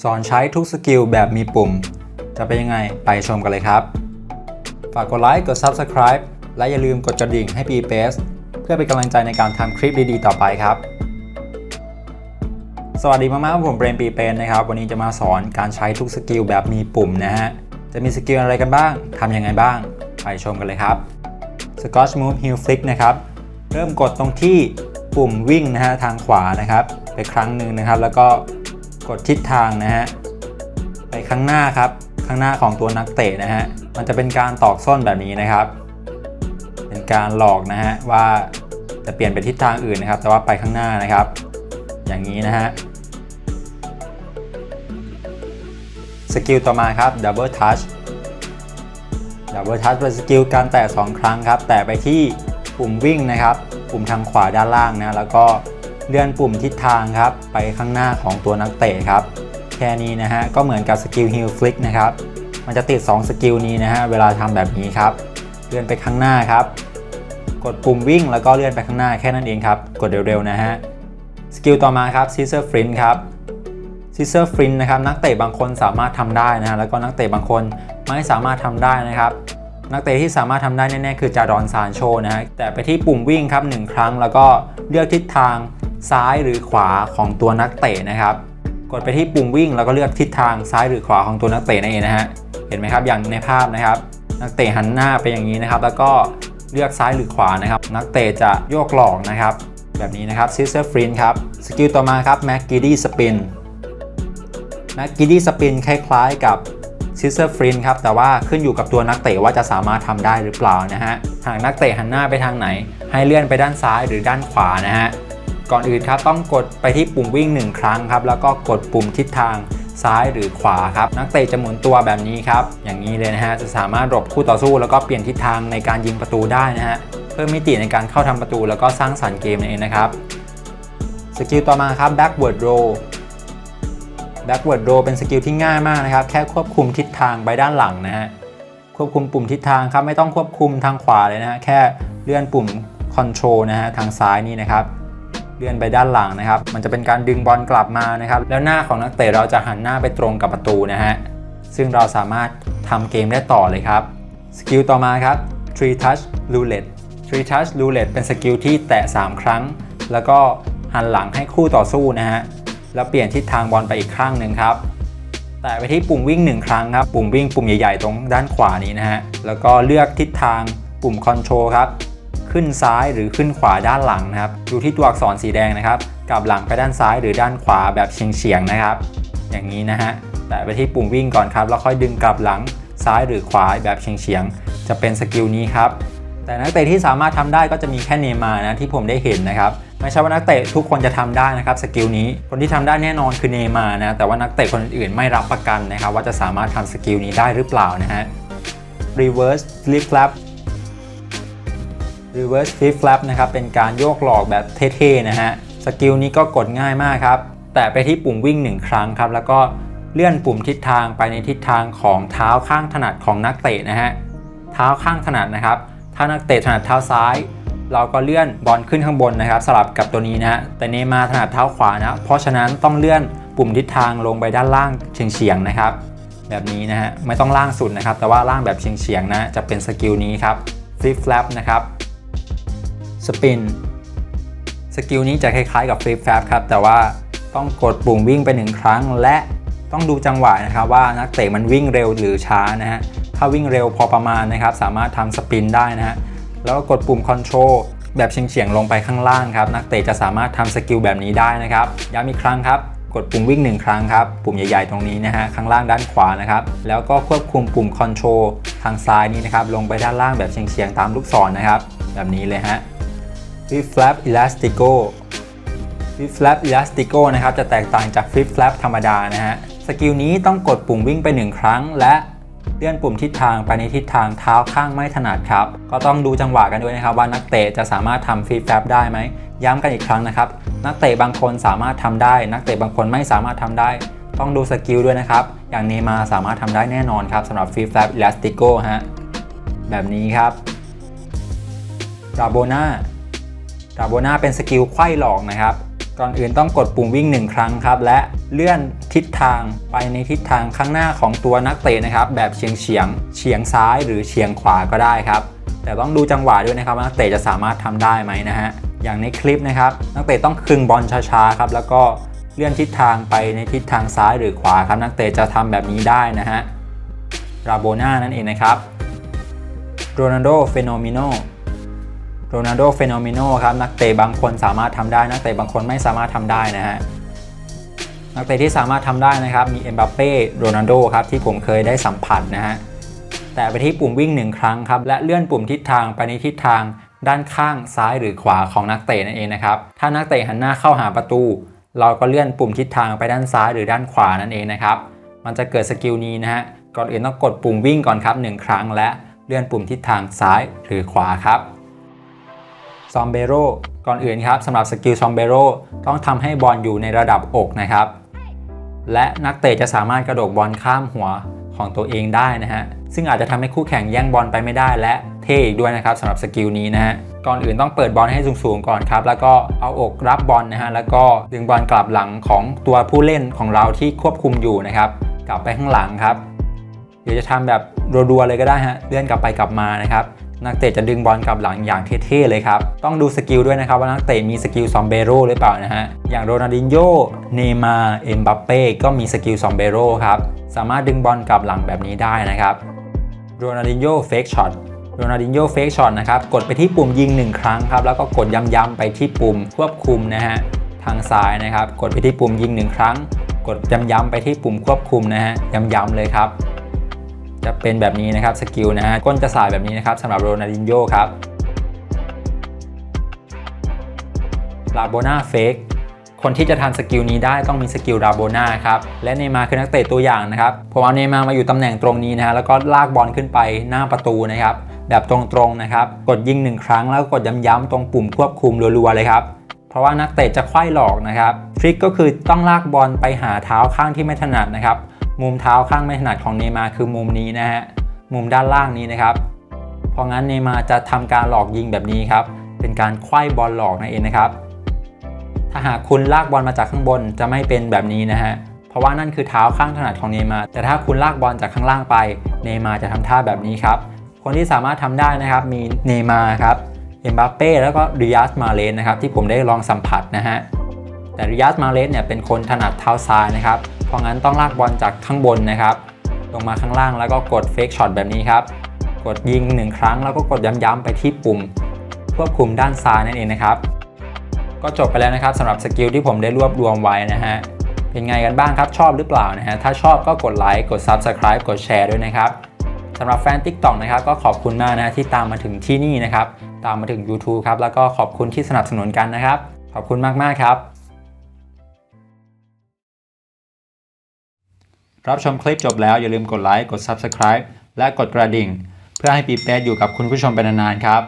สอนใช้ทุกสกิลแบบมีปุ่ม จะเป็นยังไงไปชมกันเลยครับ ฝากกดไลค์กด Subscribe และอย่าลืมกดกระดิ่งให้ปีเปสเพื่อเป็นกำลังใจในการทำคลิปดีๆ ต่อไปครับ สวัสดีมากๆผมเบรนปีเปนนะครับ วันนี้จะมาสอนการใช้ทุกสกิลแบบมีปุ่มนะฮะ จะมีสกิลอะไรกันบ้างทำยังไงบ้าง ไปชมกันเลยครับ Scotch Move Heel Flick นะครับ เริ่มกดตรงที่ปุ่มวิ่งนะฮะทางขวานะครับ ไปครั้งหนึ่งนะครับ แล้วก็ กดทิศทางนะฮะไปข้างหน้าครับข้างหน้าของตัวนักเตะนะฮะมันจะเป็นการตอกส้นแบบนี้นะครับ เป็นการหลอกนะฮะว่าจะเปลี่ยนไปทิศทางอื่นนะครับ แต่ว่าไปข้างหน้านะครับ อย่างนี้นะฮะสกิลต่อมาครับ Double Touch Double Touch เป็นสกิลการแตะ2ครั้งครับ แตะไปที่ปุ่มวิ่งนะครับ ปุ่มทางขวาด้านล่างนะแล้วก็ เลื่อนปุ่มทิศทางครับ ไปข้างหน้าของตัวนักเตะครับ แค่นี้นะฮะ ก็เหมือนกับสกิล Heel Flick นะครับ มันจะติด 2 สกิลนี้นะฮะ เวลาทำแบบนี้ครับ เลื่อนไปข้างหน้าครับ กดปุ่มวิ่งแล้วก็เลื่อนไปข้างหน้าแค่นั้นเองครับ กดเร็วๆนะฮะ สกิลต่อมาครับ Scissor Sprint ครับซิเซอร์ฟรินนะครับนักเตะบางคนสามารถทำได้นะฮะ แล้วก็นักเตะบางคนไม่สามารถทำได้นะครับนักเตะที่สามารถทำได้แน่ๆคือจารอนซานโชนะฮะแต่ไปที่ปุ่มวิ่งครับหนึ่งครั้ง แล้วก็เลือกทิศทาง ซ้ายหรือขวาของตัวนักเตะนะครับ กดไปที่ปุ่มวิ่งแล้วก็เลือกทิศทางซ้ายหรือขวาของตัวนักเตะนั่นเองนะฮะเห็นไหมครับอย่างในภาพนะครับ นักเตะหันหน้าไปอย่างนี้นะครับ แล้วก็เลือกซ้ายหรือขวานะครับ นักเตะจะโยกหลอกนะครับ แบบนี้นะครับซิสเซอร์ฟรินครับสกิลต่อมาครับแม็กกิดี้สปินนะกิดี้สปินคล้ายๆกับซิสเซอร์ฟรินครับแต่ว่าขึ้นอยู่กับตัวนักเตะว่าจะสามารถทำได้หรือเปล่านะฮะหากนักเตะหันหน้าไปทางไหน ให้เลื่อนไปด้านซ้ายหรือด้านขวานะฮะ ก่อนอื่นครับต้องกดไปที่ปุ่มวิ่ง 1 ครั้งครับแล้วก็กดปุ่มทิศทางซ้ายหรือขวาครับนักเตะจะหมุนตัวแบบนี้ครับ อย่างนี้เลยนะฮะจะสามารถหลบคู่ต่อสู้ แล้วก็เปลี่ยนทิศทางในการยิงประตูได้นะฮะเพิ่มมิติในการเข้าทำประตูแล้วก็สร้างสรรค์เกมนั่นเองนะครับสกิลต่อมาครับ backward roll backward row เป็นสกิลที่ง่ายมากนะครับ แค่ควบคุมทิศทางไปด้านหลังนะฮะควบคุมปุ่มทิศทางครับไม่ต้องควบคุมทางขวาเลยนะฮะแค่เลื่อนปุ่ม control นะฮะทางซ้ายนี่นะครับ เลื่อนไปด้านหลังนะครับ มันจะเป็นการดึงบอลกลับมานะครับ แล้วหน้าของนักเตะเราจะหันหน้าไปตรงกับประตูนะฮะ ซึ่งเราสามารถทำเกมได้ต่อเลยครับ สกิลต่อมาครับ three touch roulette three touch roulette เป็นสกิลที่แตะ 3 ครั้ง แล้วก็หันหลังให้คู่ต่อสู้นะฮะ แล้วเปลี่ยนทิศทางบอลไปอีกข้างหนึ่งครับ แตะไปที่ปุ่มวิ่ง 1 ครั้งครับ ปุ่มวิ่งปุ่มใหญ่ๆ ตรงด้านขวานี้นะฮะ แล้วก็เลือกทิศทางปุ่มคอนโทรลครับ ขึ้นซ้ายหรือขึ้นขวาด้านหลังนะครับ ดูที่ตัวอักษรสีแดงนะครับกลับหลังไปด้านซ้ายหรือด้านขวาแบบเฉียงๆนะครับ อย่างนี้นะฮะแตะไปที่ปุ่มวิ่งก่อนครับแล้วค่อยดึงกลับหลังซ้ายหรือขวาแบบเฉียงๆจะเป็นสกิลนี้ครับแต่นักเตะที่สามารถทำได้ก็จะมีแค่เนมานะที่ผมได้เห็นนะครับไม่ใช่ว่านักเตะทุกคนจะทำได้นะครับสกิลนี้คนที่ทำได้แน่นอนคือเนมานะแต่ว่านักเตะคนอื่นๆไม่รับประกันนะครับว่าจะสามารถทำสกิลนี้ได้หรือเปล่านะฮะ reverse flip flap reverse flip flap นะครับ เป็นการโยกหลอกแบบเท่ๆนะฮะ สกิลนี้ก็กดง่ายมากครับ แตะไปที่ปุ่มวิ่ง1ครั้งครับ แล้วก็เลื่อนปุ่มทิศทางไปในทิศทางของเท้าข้างถนัดของนักเตะนะฮะ เท้าข้างถนัดนะครับ ถ้านักเตะถนัดเท้าซ้าย เราก็เลื่อนบอลขึ้นข้างบนนะครับ สลับกับตัวนี้นะฮะ แต่เนมาถนัดเท้าขวานะ เพราะฉะนั้นต้องเลื่อนปุ่มทิศทางลงไปด้านล่างเฉียงๆนะครับ แบบนี้นะฮะ ไม่ต้องล่างสุดนะครับ แต่ว่าล่างแบบเฉียงๆนะ จะเป็นสกิลนี้ครับ flip flap นะครับ สปินสกิลนี้จะคล้ายๆกับ flip flap ครับ แต่ว่าต้องกดปุ่มวิ่งไปหนึ่งครั้ง และต้องดูจังหวะนะครับว่านักเตะมันวิ่งเร็วหรือช้านะฮะถ้าวิ่งเร็วพอประมาณนะครับ สามารถทำสปินได้นะฮะแล้วก็กดปุ่ม Control แบบเฉียงๆลงไปข้างล่างครับ นักเตะจะสามารถทำสกิลแบบนี้ได้นะครับย้ำอีกครั้งครับกดปุ่มวิ่ง 1 ครั้งครับ ปุ่มใหญ่ๆตรงนี้นะฮะข้างล่างด้านขวานะครับ แล้วก็ควบคุมปุ่ม Control ทางซ้ายนี้นะครับ ลงไปด้านล่างแบบเฉียงๆตามลูกศรนะครับ แบบนี้เลยฮะ Flip Flap Elastico Flip Flap Elastico นะครับจะแตกต่างจาก Flip Flap ธรรมดานะฮะ สกิลนี้ต้องกดปุ่มวิ่งไป 1 ครั้ง และเลื่อนปุ่มทิศทางไปในทิศทางเท้าข้างไม่ถนัดครับ ก็ต้องดูจังหวะกันด้วยนะครับว่านักเตะจะสามารถทำ Flip Flap ได้ไหม ย้ำกันอีกครั้งนะครับ นักเตะบางคนสามารถทำได้ นักเตะบางคนไม่สามารถทำได้ ต้องดูสกิลด้วยนะครับ อย่างเนมาสามารถทำได้แน่นอนครับสำหรับ Flip Flap Elastico ฮะแบบนี้ครับราโบนา ดาโบนาเป็นสกิลไขว้หลอกนะครับ ก่อนอื่นต้องกดปุ่มวิ่ง1ครั้งครับ และเลื่อนทิศทางไปในทิศทางข้างหน้าของตัวนักเตะนะครับ แบบเฉียงเฉียงเฉียงซ้ายหรือเฉียงขวาก็ได้ครับ แต่ต้องดูจังหวะด้วยนะครับว่านักเตะจะสามารถทำได้ไหมนะฮะอย่างในคลิปนะครับ นักเตะต้องคึงบอลช้าๆครับแล้วก็เลื่อนทิศทางไปในทิศทางซ้ายหรือขวาครับนักเตะจะทำแบบนี้ได้นะฮะราโบนานั่นเองนะครับโรนัลโดเฟโนมิโน โรนัลโดเฟโนมิโนครับนักเตะบางคนสามารถทำได้ นักเตะบางคนไม่สามารถทำได้นะฮะนักเตะที่สามารถทำได้นะครับมีเอ็มบัปเป้โรนัลโดครับที่ผมเคยได้สัมผัสนะฮะแต่ไปที่ปุ่มวิ่งหนึ่งครั้งครับและเลื่อนปุ่มทิศทางไปในทิศทางด้านข้างซ้ายหรือขวาของนักเตะนั่นเองนะครับถ้านักเตะหันหน้าเข้าหาประตู เราก็เลื่อนปุ่มทิศทางไปด้านซ้ายหรือด้านขวานั่นเองนะครับมันจะเกิดสกิลนี้นะฮะก่อนอื่นต้องกดปุ่มวิ่งก่อนครับหนึ่งครั้งและเลื่อนปุ่มทิศทางซ้ายหรือขวาครับ ซอมเบโรก่อนอื่นครับสำหรับสกิลซอมเบโรต้องทำให้บอลอยู่ในระดับอกนะครับ และนักเตะจะสามารถกระโดดบอลข้ามหัวของตัวเองได้นะฮะ ซึ่งอาจจะทำให้คู่แข่งแย่งบอลไปไม่ได้และเท่อีกด้วยนะครับสำหรับสกิลนี้นะฮะก่อนอื่นต้องเปิดบอลให้สูงๆก่อนครับ แล้วก็เอาอกรับบอลนะฮะแล้วก็ดึงบอลกลับหลังของตัวผู้เล่นของเราที่ควบคุมอยู่นะครับ กลับไปข้างหลังครับเดี๋ยวจะทำแบบรัวๆเลยก็ได้ฮะเลื่อนกลับไปกลับมานะครับ นักเตะจะดึงบอลกลับหลังอย่างเท่ๆเลยครับ ต้องดูสกิลด้วยนะครับว่านักเตะมีสกิลซอมเบโร่หรือเปล่านะฮะ อย่างโรนัลดินโญ่เนมาร์เอ็มบัปเป้ก็มีสกิลซอมเบโร่ครับ สามารถดึงบอลกลับหลังแบบนี้ได้นะครับโรนัลดินโญ่เฟกช็อตโรนัลดินโญ่เฟกช็อตนะครับ กดไปที่ปุ่มยิง 1 ครั้งครับ แล้วก็กดย้ำๆไปที่ปุ่มควบคุมนะฮะ ทางซ้ายนะครับ กดไปที่ปุ่มยิง 1 ครั้ง กดย้ำๆไปที่ปุ่มควบคุมนะฮะ ย้ำๆเลยครับ จะเป็นแบบนี้นะครับสกิลนะฮะก้นจะสายแบบนี้นะครับสำหรับโรนัลดินโญ่ครับลาโบนาเฟกคนที่จะทันสกิลนี้ได้ต้องมีสกิลราโบนาครับ และเนมาร์คือนักเตะตัวอย่างนะครับ ผมเอาเนมาร์มาอยู่ตำแหน่งตรงนี้นะฮะแล้วก็ลากบอลขึ้นไปหน้าประตูนะครับ แบบตรงๆนะครับ กดยิงหนึ่งครั้งแล้วกดย้ำๆตรงปุ่มควบคุมรัวๆเลยครับ เพราะว่านักเตะจะไขว้หลอกนะครับ ทริคก็คือต้องลากบอลไปหาเท้าข้างที่ไม่ถนัดนะครับ มุมเท้าข้างไม่ถนัดของเนย์มาคือมุมนี้นะฮะมุมด้านล่างนี้นะครับ เพราะงั้นเนย์มาจะทำการหลอกยิงแบบนี้ครับ เป็นการไขว้บอลหลอกนั่นเองนะครับ ถ้าหากคุณลากบอลมาจากข้างบนจะไม่เป็นแบบนี้นะฮะเพราะว่านั่นคือเท้าข้างถนัดของเนย์มาแต่ถ้าคุณลากบอลจากข้างล่างไปเนย์มาจะทำท่าแบบนี้ครับ คนที่สามารถทำได้นะครับมีเนย์มาครับเอ็มบัปเป้แล้วก็ริยัสมาเลสนะครับที่ผมได้ลองสัมผัสนะฮะแต่ริยัสมาเลสเนี่ยเป็นคนถนัดเท้าซ้ายนะครับ ราะงั้นต้องลากบอลจากข้างบนนะครับ ลงมาข้างล่างแล้วก็กดเฟกช็อตแบบนี้ครับ กดยิง 1 ครั้งแล้วก็กดย้ำๆไปที่ปุ่ม ควบคุมด้านซ้ายนั่นเองนะครับ ก็จบไปแล้วนะครับสำหรับสกิลที่ผมได้รวบรวมไว้นะฮะ เป็นไงกันบ้างครับชอบหรือเปล่านะฮะ ถ้าชอบก็กดไลค์ กด Subscribe กดแชร์ด้วยนะครับสำหรับแฟน TikTok นะครับก็ขอบคุณมากนะที่ตามมาถึงที่นี่นะครับ ตามมาถึง YouTube ครับแล้วก็ขอบคุณที่สนับสนุนกันนะครับ ขอบคุณมากๆครับ รับชมคลิปจบแล้วอย่าลืมกดไลค์ กด Subscribe และกดกระดิ่ง เพื่อให้ปีเป้อยู่กับคุณผู้ชมเป็นนานๆครับ